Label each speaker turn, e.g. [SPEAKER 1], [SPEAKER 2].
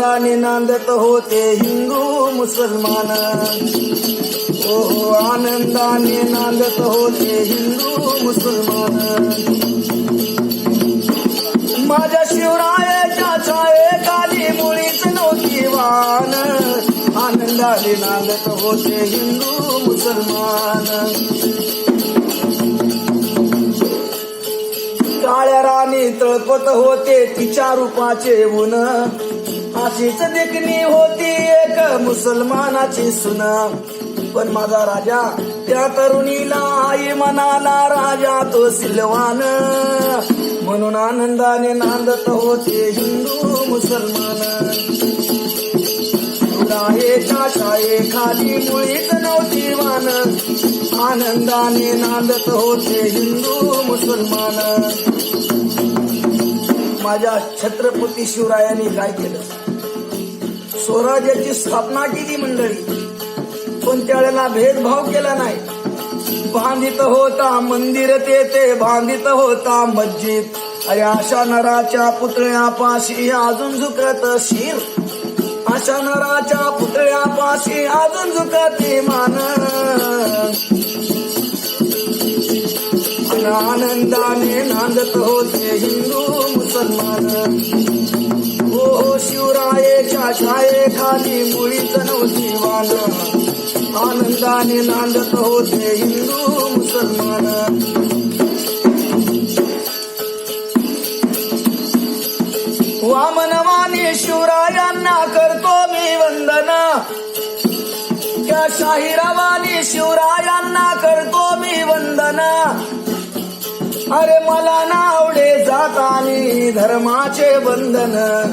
[SPEAKER 1] आनंदाने नांदत होते हिंदू मुसलमान. हो हो आनंदाने नांदत होते हिंदू मुसलमान. माझ्या शिवरायाच्या छायेखाली मुळीच नव्हती वान. आनंदाने नांदत होते हिंदू मुसलमान. काळ्या राणी तळपत होते तिच्या रूपाचे ऊन. अशीच देखणी होती एक मुसलमानाची सुना. पण माझा राजा त्या तरुणीला आई म्हणाला राजा तो सिलवान. म्हणून आनंदाने नांदत होते हिंदू मुसलमान. शिवरायेच्या शाळेखाली मुळीच नव्हती वान. आनंदाने नांदत होते हिंदू मुसलमान. माझ्या छत्रपती शिवरायांनी काय केलं? स्वराज्याची स्थापना केली मंडळी. पण त्यावेळेला भेदभाव केला नाही. बांधित होता मंदिर ते बांधित होता मस्जिद. अरे अशा नराच्या पुतळ्यापाशी अजून झुकत शिर अशा नराच्या पुतळ्यापाशी अजून झुकते मान आनंदाने नांदत होते हिंदू मुसलमान. हो शिवराय शिवरायेच्या छायेखाली मुळीच नव्हती वान आनंदाने नांदत होते हिंदू मुसलमान. वामनवानी शिवरायांना करतो मी वंदना. त्या शाहिरावाने शिवरायांना करतो मी वंदना. अरे मला ना आवडे जातानी धर्माचे बंधन